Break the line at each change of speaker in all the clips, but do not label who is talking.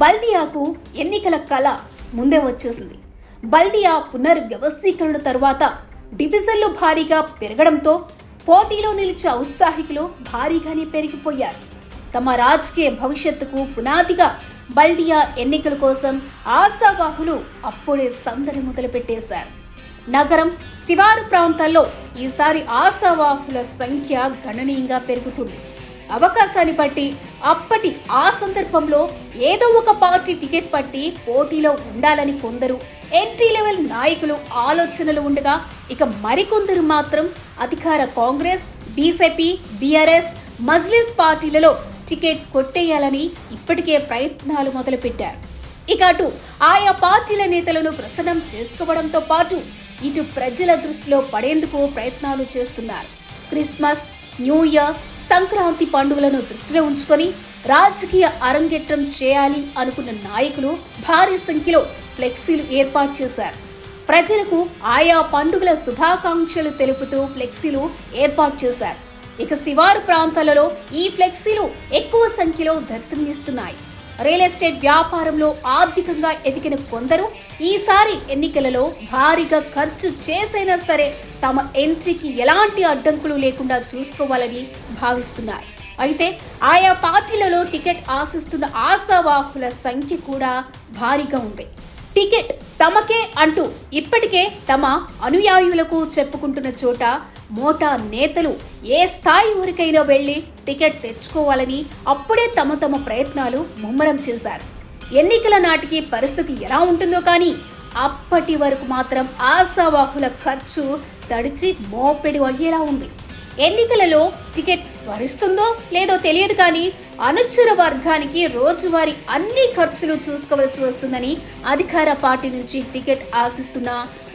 బల్దియాకు ఎన్నికల కళ ముందే వచ్చేసింది. బల్దియా పునర్వ్యవస్థీకరణ తర్వాత డివిజన్లు భారీగా పెరగడంతో పోటీలో నిలిచే ఉత్సాహికులు భారీగానే పెరిగిపోయారు. తమ రాజకీయ భవిష్యత్తుకు పునాదిగా బల్దియా ఎన్నికల కోసం ఆశావాహులు అప్పుడే సందడి మొదలుపెట్టేశారు. నగరం శివారు ప్రాంతాల్లో ఈసారి ఆశావాహుల సంఖ్య గణనీయంగా పెరుగుతుంది. అవకాశాన్ని బట్టి అప్పటి ఆ సందర్భంలో ఏదో ఒక పార్టీ టికెట్ పట్టి పోటీలో ఉండాలని కొందరు ఎంట్రీ లెవెల్ నాయకులు ఆలోచనలు ఉండగా ఇక మరికొందరు మాత్రం అధికార కాంగ్రెస్ బీజేపీ బీఆర్ఎస్ మజ్లిస్ పార్టీలలో టికెట్ కొట్టేయాలని ఇప్పటికే ప్రయత్నాలు మొదలుపెట్టారు. ఇక అటు ఆయా పార్టీల నేతలను ప్రసన్నం చేసుకోవడంతో పాటు ఇటు ప్రజల దృష్టిలో పడేందుకు ప్రయత్నాలు చేస్తున్నారు. క్రిస్మస్ న్యూ ఇయర్ సంక్రాంతి పండుగలను దృష్టిలో ఉంచుకొని రాజకీయ అరంగేట్రం చేయాలి అనుకున్న నాయకులు భారీ సంఖ్యలో ఫ్లెక్సీలు ఏర్పాటు చేశారు. ప్రజలకు ఆయా పండుగల శుభాకాంక్షలు తెలుపుతూ ఫ్లెక్సీలు ఏర్పాటు చేశారు. ఇక శివారు ప్రాంతాలలో ఈ ఫ్లెక్సీలు ఎక్కువ సంఖ్యలో దర్శనమిస్తున్నాయి. రియల్ ఎస్టేట్ వ్యాపారంలో ఆర్థికంగా ఎదిగిన కొందరు ఈసారి ఎన్నికలలో భారీగా ఖర్చు చేసైనా సరే తమ ఎంట్రీకి ఎలాంటి అడ్డంకులు లేకుండా చూసుకోవాలని భావిస్తున్నారు. అయితే ఆయా పార్టీలలో టికెట్ ఆశిస్తున్న ఆశావాహుల సంఖ్య కూడా భారీగా ఉంది. టికెట్ తమకే అంటూ ఇప్పటికే తమ అనుయాయులకు చెప్పుకుంటున్న చోట మోటా నేతలు ఏ స్థాయి ఊరికైనా వెళ్ళి టికెట్ తెచ్చుకోవాలని అప్పుడే తమ తమ ప్రయత్నాలు ముమ్మరం చేశారు. ఎన్నికల నాటికి పరిస్థితి ఎలా ఉంటుందో కానీ అప్పటి వరకు మాత్రం ఆశావాహుల ఖర్చు తడిచి మోపెడు అయ్యేలా ఉంది. ఎన్నికలలో టికెట్ వరిస్తుందో లేదో తెలియదు కానీ అనుచర వర్గానికి రోజువారీ అన్ని ఖర్చులు చూసుకోవలసి వస్తుందని అధికార పార్టీ నుంచి టికెట్ ఆశిస్తున్న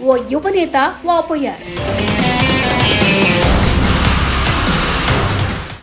ఓ యువనేత వాపోయారు.